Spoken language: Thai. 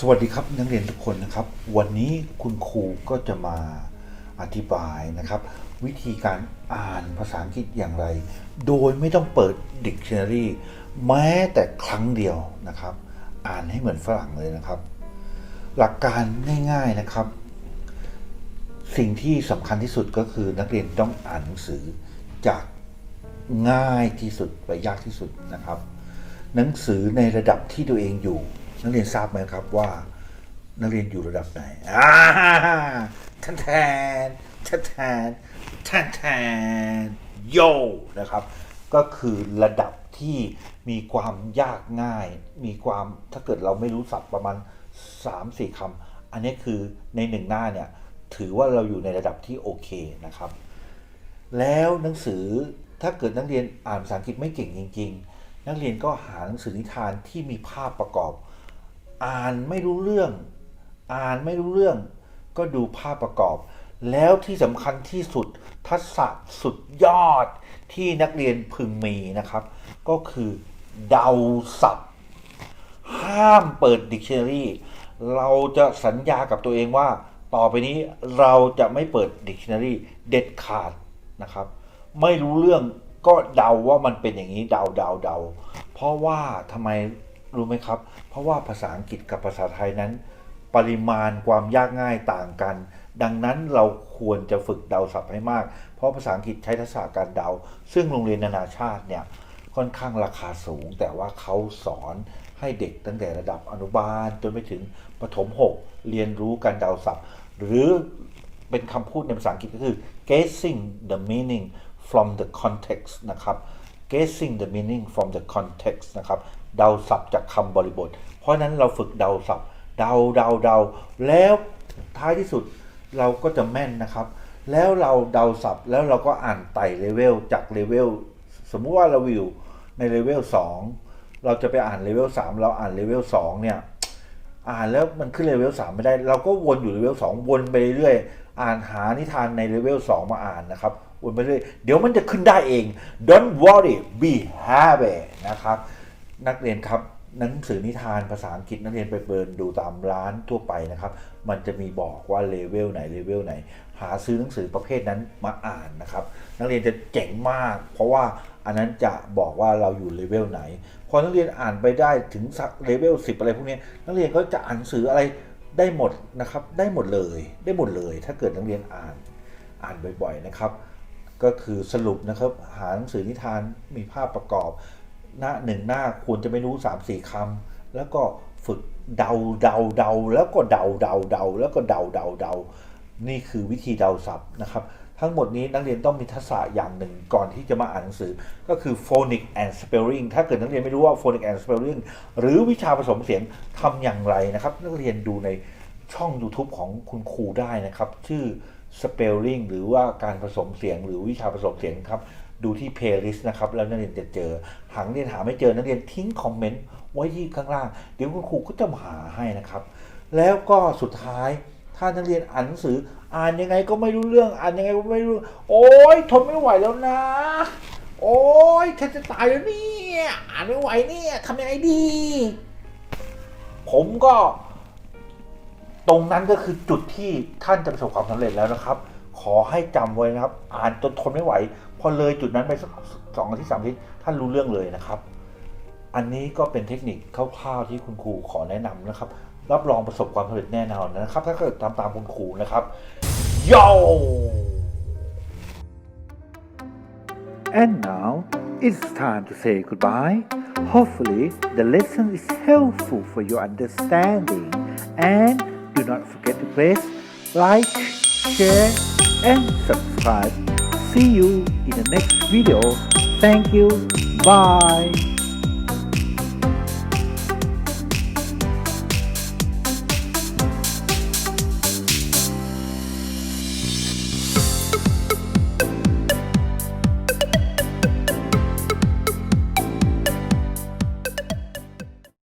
สวัสดีครับนักเรียนทุกคนนะครับ วันนี้คุณครูก็จะมาอธิบายนะครับ วิธีการอ่านภาษาอังกฤษอย่างไร โดยไม่ต้องเปิด Dictionary แม้แต่ครั้งเดียวนะครับ อ่านให้เหมือนฝรั่งเลยนะครับ หลักการง่ายๆนะครับ สิ่งที่สำคัญที่สุดก็คือนักเรียนต้องอ่านหนังสือจากง่ายที่สุดไปยากที่สุดนะครับ หนังสือในระดับที่ตัวเองอยู่ นักเรียนทราบไหมครับว่า นักเรียนอยู่ระดับไหนอ่าทันแทนทันแทนทันแทนโยนะครับ ก็คือระดับที่มีความยากง่าย มีความถ้าเกิดเราไม่รู้ศัพท์ประมาณ3-4คำอันนี้คือในหนึ่งหน้าเนี่ยถือว่าเราอยู่ในระดับที่โอเคนะครับ แล้วหนังสือถ้าเกิดนักเรียนอ่านภาษาอังกฤษไม่เก่งจริง ๆ นักเรียนก็หาหนังสือนิทานที่มีภาพประกอบ อ่านไม่รู้เรื่อง อ่านไม่รู้เรื่อง ก็ดูภาพประกอบ แล้วที่สำคัญที่สุดทักษะสุดยอดที่นักเรียนพึงมีนะครับ ก็คือเดาศัพท์ ห้ามเปิด Dictionary เราจะสัญญากับตัวเองว่า ต่อไปนี้เราจะไม่เปิด Dictionary เด็ดขาดนะครับ ไม่รู้เรื่องก็เดาว่ามันเป็นอย่างนี้เดาเดาเดาเพราะว่าทำไม รู้ไหมครับ เพราะว่าภาษาอังกฤษกับภาษาไทยนั้น ปริมาณความยากง่ายต่างกัน ดังนั้นเราควรจะฝึกเดาศัพท์ให้มาก เพราะภาษาอังกฤษใช้ทักษะการเดา ซึ่งโรงเรียนนานาชาติเนี่ยค่อนข้างราคาสูง แต่ว่าเขาสอนให้เด็กตั้งแต่ระดับอนุบาล จนไปถึงประถม 6 เรียนรู้การเดาศัพท์ หรือเป็นคำพูดในภาษาอังกฤษก็คือ guessing the meaning from the context นะครับ guessing the meaning from the context นะครับ เดาศัพท์จากคำบริบท เพราะฉะนั้นเราฝึกเดาศัพท์เดาเดาเดาแล้วท้ายที่สุดเราก็จะแม่นนะครับ แล้วเราเดาศัพท์ แล้วเราก็อ่านไต่เลเวลจากเลเวลสมมุติว่าเราอยู่ในเลเวล2เราจะไปอ่านเลเวล3เราอ่านเลเวล2เนี่ยอ่านแล้วมันขึ้นเลเวล3ไม่ได้ เราก็วนอยู่เลเวล2วนไปเรื่อยอ่านหานิทานในเลเวล2มาอ่านนะครับวนไปเรื่อยเดี๋ยวมันจะขึ้นได้เอง don't worry be happy นะครับ นักเรียนครับหนังสือนิทานภาษาอังกฤษนักเรียนไปเปิดดูตามร้านทั่วไปนะครับ มันจะมีบอกว่าเลเวลไหนเลเวลไหน หาซื้อหนังสือประเภทนั้นมาอ่านนะครับ นักเรียนจะเจ๋งมาก เพราะว่าอันนั้นจะบอกว่าเราอยู่เลเวลไหน พอนักเรียนอ่านไปได้ถึงสักเลเวล10อะไรพวกนี้นักเรียนก็จะอ่านหนังสืออะไรได้หมดนะครับ ได้หมดเลย ได้หมดเลย ถ้าเกิดนักเรียนอ่านอ่านบ่อยๆนะครับ ก็คือสรุปนะครับ หาหนังสือนิทานมีภาพประกอบ หน้าหนึ่งหน้าควรจะไม่รู้3ามสี่คำแล้วก็ฝึกเดาเดาเดาแล้วก็เดาเดาเดาแล้วก็เดาเดาเดานี่คือวิธีเดาศัพท์นะครับ ทั้งหมดนี้นักเรียนต้องมีทักษะอย่างหนึ่งก่อนที่จะมาอ่านหนังสือ ก็คือ phonic and spelling ถ้าเกิดนักเรียนไม่รู้ว่า phonic and spelling หรือวิชาผสมเสียงทำอย่างไรนะครับ นักเรียนดูในช่อง YouTube ของคุณครูได้นะครับ ชื่อ spelling หรือว่าการผสมเสียงหรือวิชาผสมเสียงครับ ดูที่ playlist นะครับ แล้วนักเรียนจะเจอ หากนักเรียนหาไม่เจอนักเรียนทิ้งคอมเมนต์ไว้ที่ข้างล่าง เดี๋ยวคุณครูก็จะมาหาให้นะครับ แล้วก็สุดท้ายถ้านักเรียนอ่านหนังสืออ่านยังไงก็ไม่รู้เรื่องอ่านยังไงก็ไม่รู้ โอ๊ยทนไม่ไหวแล้วนะ โอ๊ยฉันจะตายแล้วเนี่ยอ่านไม่ไหวเนี่ยทำยังไงดี ผมก็ ตรงนั้นก็คือจุดที่ท่านจะประสบความสำเร็จแล้วนะครับ อให้จำไว้นะครับ อ่านจนทนไม่ไหว พอเลยจุดนั้นไปสักสองอาทิตย์สามอาทิตย์ท่านรู้เรื่องเลยนะครับ อันนี้ก็เป็นเทคนิคคร่าวๆที่คุณครูขอแนะนำนะครับ รับรองประสบความสำเร็จแน่นอนนะครับ ถ้าเกิดตามตามคุณครูนะครับ Yo And now it's time to say goodbye. Hopefully, the lesson is helpful for your understanding. And do not forget to press like, share, and subscribe. See you in the next video. Thank you. Bye.